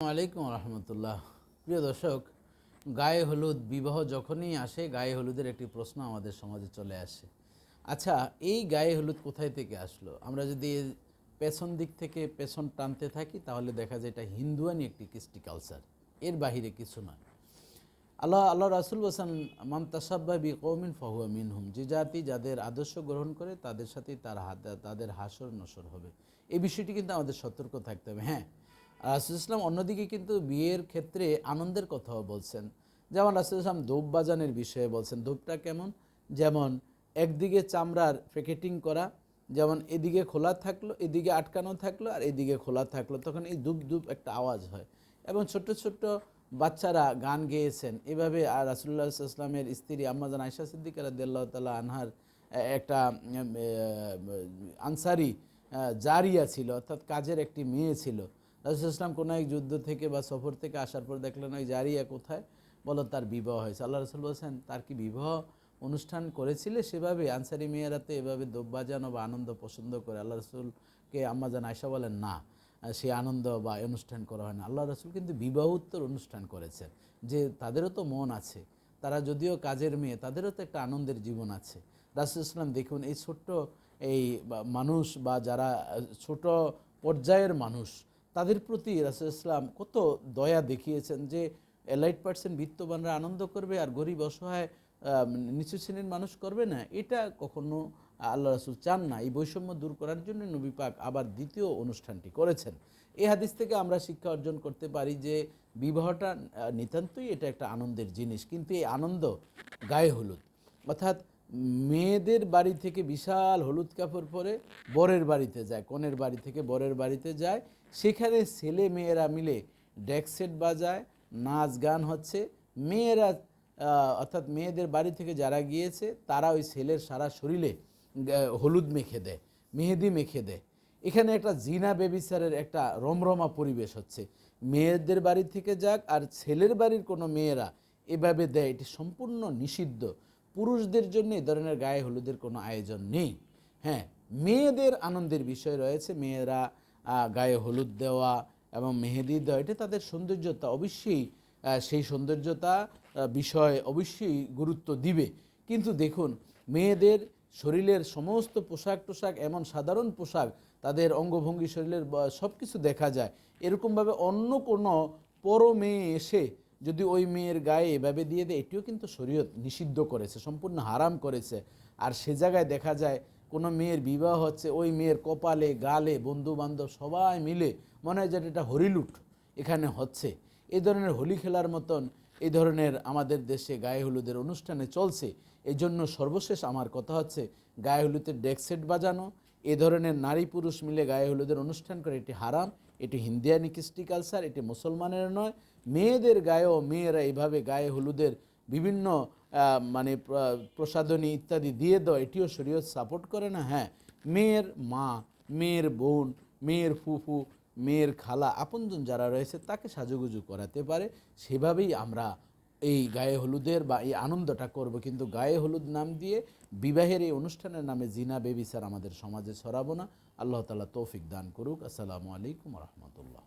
আলাইকুম রহমতুল্লাহ। প্রিয় দর্শক, গায়ে হলুদ, বিবাহ যখনই আসে, গায়ে হলুদের একটি প্রশ্ন আমাদের সমাজে চলে আসে। আচ্ছা এই গায়ে হলুদ কোথায় থেকে আসলো? আমরা যদি পেছন দিক থেকে পেছন টানতে থাকি, তাহলে দেখা যায় এটা হিন্দুয়ানি একটি কৃষ্টি কালচার এর বাহিরে কিছু নয়। আল্লাহ আল্লাহ রাসুল বসান মাম তাসাব্বা বি কৌমিন ফাহুয়া মিনহুম। যে জাতি যাদের আদর্শ গ্রহণ করে, তাদের সাথেই তার হাত, তাদের হাসর নসর হবে। এই বিষয়টি কিন্তু আমাদের সতর্ক থাকতে হবে। হ্যাঁ রাসুল ইসলাম অন্যদিকে কিন্তু বিয়ের ক্ষেত্রে আনন্দের কথাও বলছেন। যেমন রাসুল ইসলাম ধূপ বাজানের বিষয়ে বলছেন, ধূপটা কেমন? যেমন একদিকে চামড়ার প্যাকেটিং করা, যেমন এদিকে খোলা থাকল, এদিকে আটকানো থাকল আর এদিকে খোলা থাকল, তখন এই ধূপ ধূপ একটা আওয়াজ হয়। এবং ছোট্ট ছোট্ট বাচ্চারা গান গেয়েছেন, এভাবে আর রাসুল্লাহ ইসলামের স্ত্রী আম্মাজান আয়সা সিদ্দিকা রাদিয়াল্লাহু তাআলা আনহার একটা আনসারি জারিয়া ছিল, অর্থাৎ কাজের একটি মেয়ে ছিল। রাসুল ইসলাম কোনো এক যুদ্ধ থেকে বা সফর থেকে আসার পর দেখলেন ওই জারিয়া কোথায়? বলো তার বিবাহ হয়েছে। আল্লাহ রসুল বলছেন, তার কি বিবাহ অনুষ্ঠান করেছিলে সেভাবে? আনসারি মেয়েরাতে এভাবে দোব বাজানো বা আনন্দ পছন্দ করে? আল্লাহ রসুলকে আম্মাজান আয়সা বলেন, না, সে আনন্দ বা অনুষ্ঠান করা হয় না। আল্লাহ রসুল কিন্তু বিবাহ উত্তর অনুষ্ঠান করেছেন। যে তাদেরও তো মন আছে, তারা যদিও কাজের মেয়ে, তাদেরও তো একটা আনন্দের জীবন আছে। রাসুল ইসলাম দেখুন, এই ছোট্ট এই মানুষ বা যারা ছোট পর্যায়ের মানুষ তাদের প্রতি রাসুল ইসলাম কত দয়া দেখিয়েছেন যে এলাইট পার্সেন্ট বিত্তবানরা আনন্দ করবে আর গরিব অসহায় নিচু শ্রেণির মানুষ করবে না। এটা কখনো আল্লাহ রাসুল চান না। এই বৈষম্য দূর করার জন্য নবী পাক আবার দ্বিতীয় অনুষ্ঠানটি করেছেন। এই হাদিস থেকে আমরা শিক্ষা অর্জন করতে পারি যে বিবাহটা নিতান্তই এটা একটা আনন্দের জিনিস। কিন্তু এই আনন্দ গায়ে হলুদ। অর্থাৎ মেয়েদের বাড়ি থেকে বিশাল হলুদ কাপড় পরে বরের বাড়িতে যায়, কনের বাড়ি থেকে বরের বাড়িতে যায়। সেখানে ছেলে মেয়েরা মিলে ডেকসেট বাজায়, নাচ গান হচ্ছে। মেয়েরা অর্থাৎ মেয়েদের বাড়ি থেকে যারা গিয়েছে, তারা ওই ছেলের সারা শরীরে হলুদ মেখে দেয়, মেহেদি মেখে দেয়। এখানে একটা জিনা বেবিচারের একটা রমরমা পরিবেশ হচ্ছে। মেয়েদের বাড়ি থেকে যাক আর ছেলের বাড়ির কোনো মেয়েরা এভাবে দেয়, এটি সম্পূর্ণ নিষিদ্ধ। পুরুষদের জন্য এ ধরনের গায়ে হলুদের কোনো আয়োজন নেই। হ্যাঁ মেয়েদের আনন্দের বিষয় রয়েছে। মেয়েরা গায়ে হলুদ দেওয়া এবং মেহেদি দেওয়া, এটা তাদের সৌন্দর্যতা। অবশ্যই সেই সৌন্দর্যতা বিষয় অবশ্যই গুরুত্ব দিবে। কিন্তু দেখুন, মেয়েদের শরীরের সমস্ত পোশাক টোশাক, এমন সাধারণ পোশাক, তাদের অঙ্গভঙ্গি শরীরের সব কিছু দেখা যায়। এরকমভাবে অন্য কোনো পর মেয়ে এসে যদি ওই মেয়ের গায়ে এভাবে দিয়ে দেয়, এটিও কিন্তু শরীয়ত নিষিদ্ধ করেছে, সম্পূর্ণ হারাম করেছে। আর সে জায়গায় দেখা যায় কোনো মেয়ের বিবাহ হচ্ছে, ওই মেয়ের কপালে, গালে বন্ধু বান্ধব সবাই মিলে মনে হয় যেটা এটা হরিলুট এখানে হচ্ছে। এই ধরনের হোলি খেলার মতন এই ধরনের আমাদের দেশে গায়ে হলুদের অনুষ্ঠানে চলছে। এই জন্য সর্বশেষ আমার কথা হচ্ছে, গায়ে হলুদের ডেকসেট বাজানো, এ ধরনের নারী পুরুষ মিলে গায়ে হলুদের অনুষ্ঠান করে, এটি হারাম, এটি হিন্দিয়ানি কৃষ্টি কালচার এটি মুসলমানের নয়, মেয়েদের গায়েও মেয়েরা এইভাবে গায়ে হলুদের বিভিন্ন মানে প্র- প্রসাধনী ইত্যাদি দিয়ে দেওয়া এটিও শরীয়ত সাপোর্ট করে না? হ্যাঁ মেয়ের মা, মেয়ের বোন, মেয়ের ফুফু, মেয়ের খালা, আপনজন যারা রয়েছে, তাকে সাজুগুজু করাতে পারে। সেভাবেই আমরা এই গায়ে হলুদের বা এই আনন্দটা করব। কিন্তু গায়ে হলুদ নাম দিয়ে বিবাহের এই অনুষ্ঠানের নামে জিনা বেবিসার আমাদের সমাজে ছড়াবো না। আল্লাহ তালা তৌফিক দান করুক। আসসালামু আলাইকুম রহমতুল্লাহ।